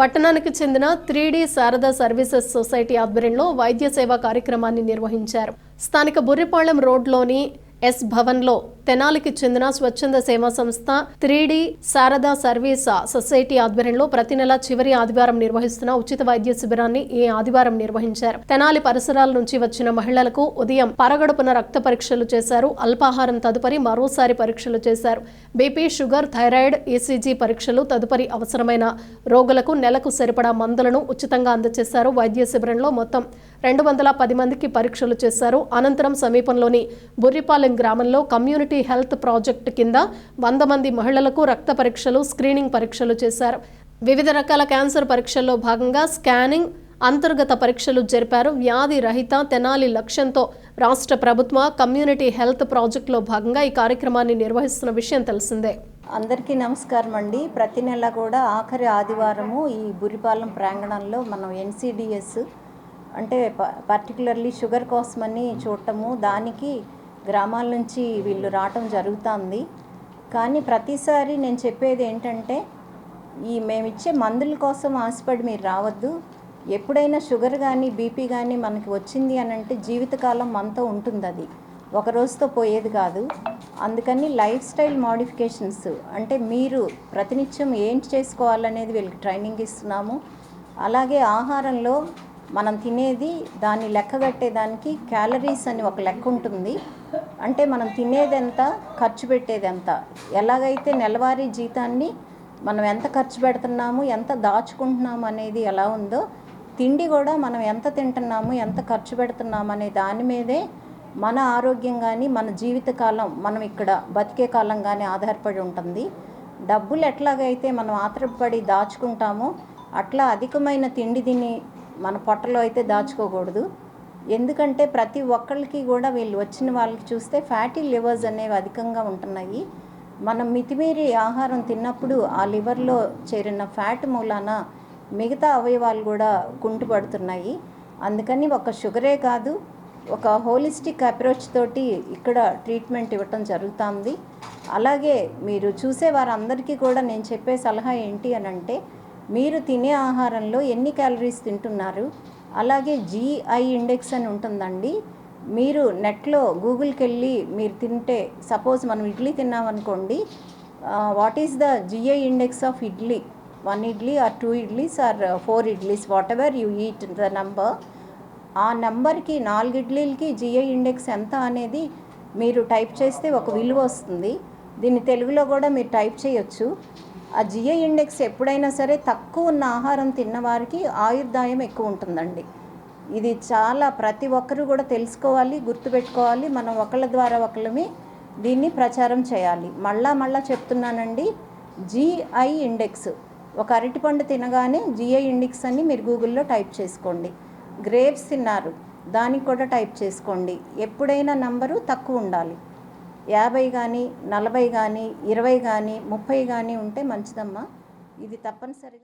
పట్టణానికి చెందిన three D Sarada services society ఆధ్వర్యంలో వైద్య సేవా కార్యక్రమాన్ని నిర్వహించారు. స్థానిక బుర్రిపాళెం రోడ్లోని ఎస్ భవన్లో తెనాలికి చెందిన స్వచ్ఛంద సేవా సంస్థ three D Sarada service society ఆధ్వర్యంలో ప్రతి నెల చివరి ఆదివారం నిర్వహిస్తున్న ఉచిత వైద్య శిబిరాన్ని ఈ ఆదివారం నిర్వహించారు. తెనాలి పరిసరాల నుంచి వచ్చిన మహిళలకు ఉదయం పరగడుపున రక్త పరీక్షలు చేశారు. అల్పాహారం తదుపరి మరోసారి పరీక్షలు చేశారు. బీపీ షుగర్ థైరాయిడ్ ఈసీజీ పరీక్షలు తదుపరి అవసరమైన రోగులకు నెలకు సరిపడా మందులను ఉచితంగా అందజేశారు. వైద్య శిబిరంలో మొత్తం రెండు వందల పది మందికి పరీక్షలు చేశారు. అనంతరం సమీపంలోని బుర్రిపాలెం గ్రామంలో కమ్యూనిటీ హెల్త్ ప్రాజెక్ట్ కింద వంద మంది మహిళలకు రక్త పరీక్షలు స్క్రీనింగ్ పరీక్షలు చేశారు. వివిధ రకాల క్యాన్సర్ పరీక్షల్లో భాగంగా స్కానింగ్ అంతర్గత పరీక్షలు జరిపారు. వ్యాధి రహిత తెనాలి లక్ష్యంతో రాష్ట్ర ప్రభుత్వ కమ్యూనిటీ హెల్త్ ప్రాజెక్టులో భాగంగా ఈ కార్యక్రమాన్ని నిర్వహిస్తున్న విషయం తెలిసిందే. అందరికీ నమస్కారం అండి. ప్రతి నెల కూడా ఆఖరి ఆదివారము ఈ బురిపాలెం ప్రాంగణంలో మనం ఎన్సిడిఎస్ అంటే ప- పర్టికులర్లీ షుగర్ కోసమని చూడటము దానికి గ్రామాల నుంచి వీళ్ళు రావటం జరుగుతుంది. కానీ ప్రతిసారి నేను చెప్పేది ఏంటంటే ఈ మేమిచ్చే మందుల కోసం ఆశపడి మీరు రావద్దు. ఎప్పుడైనా షుగర్ కానీ బీపీ కానీ మనకి వచ్చింది అని అంటే జీవితకాలం మనతో ఉంటుంది అది ఒక రోజుతో పోయేది కాదు. అందుకని లైఫ్ స్టైల్ మోడిఫికేషన్స్ అంటే మీరు ప్రతినిత్యం ఏం చేసుకోవాలనేది వీళ్ళకి ట్రైనింగ్ ఇస్తున్నాము. అలాగే ఆహారంలో మనం తినేది దాన్ని లెక్క కట్టేదానికి క్యాలరీస్ అని ఒక లెక్క ఉంటుంది. అంటే మనం తినేది ఎంత ఖర్చు పెట్టేది ఎంత ఎలాగైతే నెలవారీ జీతాన్ని మనం ఎంత ఖర్చు పెడుతున్నాము ఎంత దాచుకుంటున్నాము అనేది ఎలా ఉందో తిండి కూడా మనం ఎంత తింటున్నాము ఎంత ఖర్చు పెడుతున్నాము అనే దాని మీదే మన ఆరోగ్యం కానీ మన జీవితకాలం మనం ఇక్కడ బతికే కాలం కానీ ఆధారపడి ఉంటుంది. డబ్బులు ఎట్లాగైతే మనం ఆత్రపడి దాచుకుంటామో అట్లా అధికమైన తిండి తిని మన పొట్టలో అయితే దాచుకోకూడదు. ఎందుకంటే ప్రతి ఒక్కళ్ళకి కూడా వీళ్ళు వచ్చిన వాళ్ళకి చూస్తే ఫ్యాటీ లివర్స్ అనేవి అధికంగా ఉంటున్నాయి. మనం మితిమీరి ఆహారం తిన్నప్పుడు ఆ లివర్లో చేరిన ఫ్యాట్ మూలాన మిగతా అవయవాలు కూడా కుంటుపడుతున్నాయి. అందుకని ఒక షుగరే కాదు ఒక హోలిస్టిక్ అప్రోచ్ తోటి ఇక్కడ ట్రీట్మెంట్ ఇవ్వటం జరుగుతుంది. అలాగే మీరు చూసే వారందరికీ కూడా నేను చెప్పే సలహా ఏంటి అని అంటే మీరు తినే ఆహారంలో ఎన్ని క్యాలరీస్ తింటున్నారు? అలాగే జీఐ ఇండెక్స్ అని ఉంటుందండి. మీరు నెట్లో గూగుల్కి వెళ్ళి మీరు తింటే సపోజ్ మనం idli తిన్నామనుకోండి what is the GI index of idli? One idli or two idlis or four idlis whatever you eat the number. ఆ నంబర్కి నాలుగు ఇడ్లీలకి జిఐ ఇండెక్స్ ఎంత అనేది మీరు టైప్ చేస్తే ఒక విలువ వస్తుంది. దీన్ని తెలుగులో కూడా మీరు టైప్ చేయొచ్చు. ఆ జిఐ ఇండెక్స్ ఎప్పుడైనా సరే తక్కువ ఉన్న ఆహారం తిన్నవారికి ఆయుర్దాయం ఎక్కువ ఉంటుందండి. ఇది చాలా ప్రతి ఒక్కరు కూడా తెలుసుకోవాలి గుర్తుపెట్టుకోవాలి. మనం ఒకళ్ళ ద్వారా ఒకళ్ళమే దీన్ని ప్రచారం చేయాలి. మళ్ళా మళ్ళా చెప్తున్నానండి జిఐ ఇండెక్స్. ఒక అరటిపండు తినగానే జిఐ ఇండెక్స్ అని మీరు గూగుల్లో టైప్ చేసుకోండి. గ్రేప్స్ తిన్నారు దానికి కూడా టైప్ చేసుకోండి. ఎప్పుడైనా నంబరు తక్కువ ఉండాలి. యాభై కానీ నలభై కానీ ఇరవై కానీ ముప్పై కానీ ఉంటే మంచిదమ్మా. ఇది తప్పనిసరిగా